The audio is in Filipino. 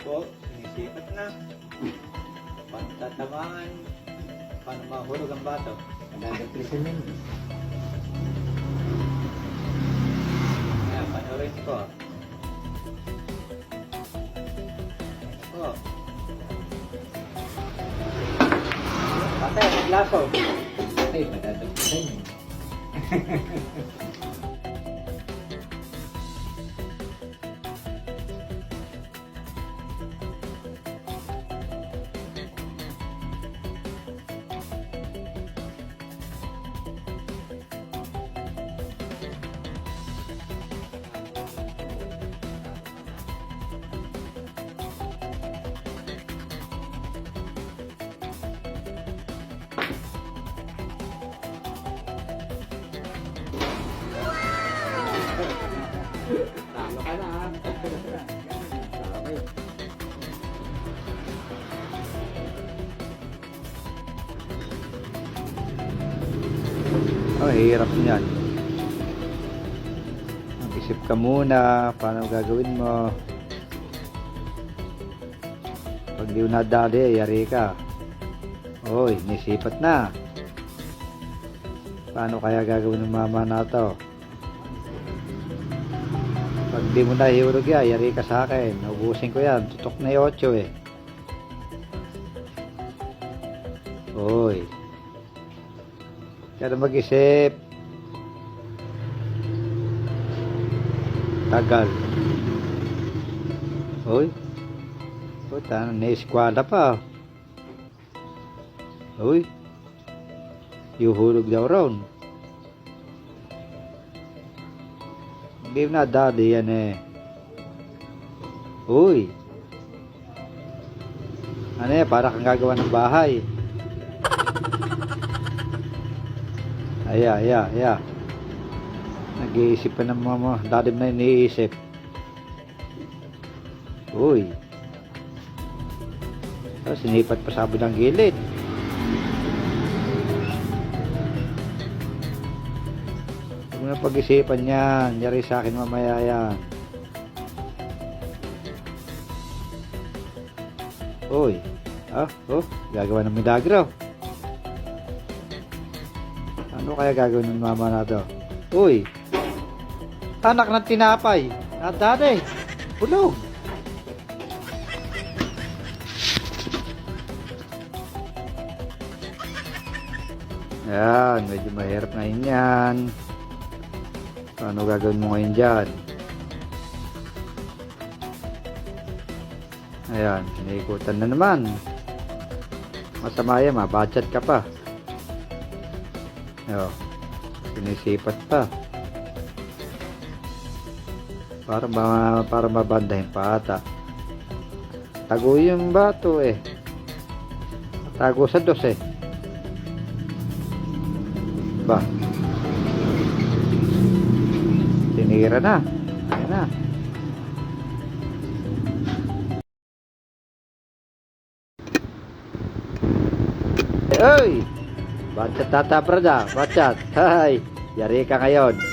po, sinisipat na. Paano tatamaan? Paano mahulog ang bato? Nagagplisan yun. Kaya panoorin ko. Po. Patay, naglaso. Ay, madadagplisan yun. Talo ka na ha. Oh, hirap niyan. Mag-isip ka muna, paano gagawin mo. Pag di mo nadali, yari ka. Oy, nisipat na. Paano kaya gagawin ng mama na to? Pag di mo nahihulog yan, yari ka sa akin. Ubusin ko yan. Tutok na yung 8 eh. Oy. Kaya mag-isip. Tagal. Uy. Puta, na-eskwala pa. Uy. Yuhulog daw ron. Daddy yan eh. Uy. Ano eh, para kang gagawa ng bahay. Aya, aya, aya. Nag-iisip pa ng mga dadim na iniisip. Uy. Oh, sinipat pa sa ng gilid. Mo na pag-isipan yan. Yari sa akin mamaya yan. Uy. Ah, oh, gagawa ng milagro. Ano kaya gagawin ng mama na to? Uy! Anak ng tinapay! At dati! Bulog! Yan, medyo mahirap na yan. Paano gagawin mo ngayon dyan? Ayan, sinaikutan na naman. Masama yan, mabudget ka pa. Oh, sinisipat pa. Para ma para mabandahin pa ata. Tago yung bato eh. Tago sa dos eh. Ba. Tinira na. Ayan na. Oy! Bachat tata prada, bachat. Hay, yari ka ngayon.